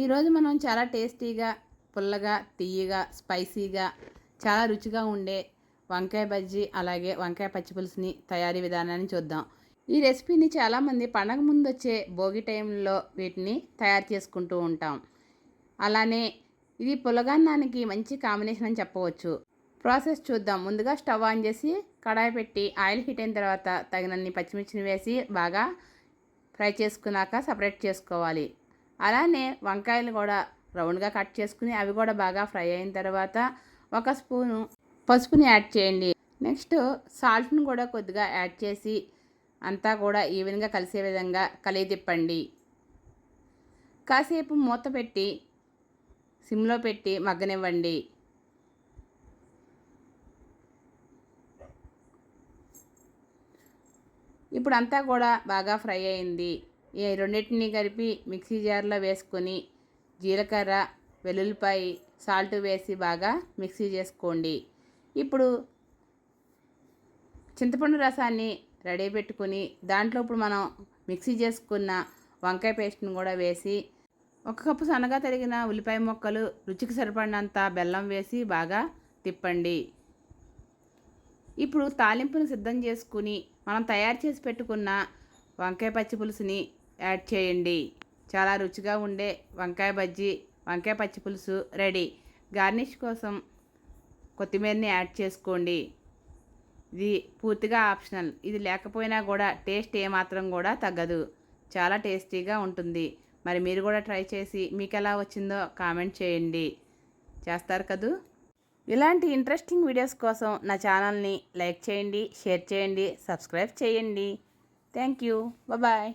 ఈరోజు మనం చాలా టేస్టీగా పుల్లగా తీయగా స్పైసీగా చాలా రుచిగా ఉండే వంకాయ బజ్జీ అలాగే వంకాయ పచ్చిపులుసుని తయారీ విధానాన్ని చూద్దాం. ఈ రెసిపీని చాలామంది పండగ ముందు వచ్చే భోగి టైంలో వీటిని తయారు చేసుకుంటూ ఉంటాం. అలానే ఇది పులగన్నానికి మంచి కాంబినేషన్ అని చెప్పవచ్చు. ప్రాసెస్ చూద్దాం. ముందుగా స్టవ్ ఆన్ చేసి కడాయి పెట్టి ఆయిల్ హీట్ అయిన తర్వాత తగినన్ని పచ్చిమిర్చిని వేసి బాగా ఫ్రై చేసుకున్నాక సపరేట్ చేసుకోవాలి. అలానే వంకాయలు కూడా రౌండ్గా కట్ చేసుకుని అవి కూడా బాగా ఫ్రై అయిన తర్వాత ఒక స్పూను పసుపుని యాడ్ చేయండి. నెక్స్ట్ సాల్ట్ని కూడా కొద్దిగా యాడ్ చేసి అంతా కూడా ఈవెన్గా కలిసే విధంగా కలిగి తిప్పండి కాసేపు మూత పెట్టి సిమ్లో పెట్టి మగ్గనివ్వండి. ఇప్పుడు అంతా కూడా బాగా ఫ్రై అయింది. ఈ రెండింటిని కలిపి మిక్సీ జార్లో వేసుకొని జీలకర్ర వెల్లుల్లిపాయ సాల్ట్ వేసి బాగా మిక్సీ చేసుకోండి. ఇప్పుడు చింతపండు రసాన్ని రెడీ పెట్టుకుని దాంట్లో ఇప్పుడు మనం మిక్సీ చేసుకున్న వంకాయ పేస్ట్ని కూడా వేసి ఒక కప్పు సన్నగా తరిగిన ఉల్లిపాయ ముక్కలు రుచికి సరిపడినంత బెల్లం వేసి బాగా తిప్పండి. ఇప్పుడు తాలింపును సిద్ధం చేసుకుని మనం తయారు చేసి పెట్టుకున్న వంకాయ పచ్చి పులుసుని యాడ్ చేయండి. చాలా రుచిగా ఉండే వంకాయ బజ్జీ వంకాయ పచ్చి పులుసు రెడీ. గార్నిష్ కోసం కొత్తిమీరని యాడ్ చేసుకోండి. ఇది పూర్తిగా ఆప్షనల్. ఇది లేకపోయినా కూడా టేస్ట్ ఏమాత్రం కూడా తగ్గదు. చాలా టేస్టీగా ఉంటుంది. మరి మీరు కూడా ట్రై చేసి మీకు ఎలా వచ్చిందో కామెంట్ చేయండి. చేస్తారు కదూ? ఇలాంటి ఇంట్రెస్టింగ్ వీడియోస్ కోసం నా ఛానల్ని లైక్ చేయండి షేర్ చేయండి సబ్స్క్రైబ్ చేయండి. Thank you. బాయ్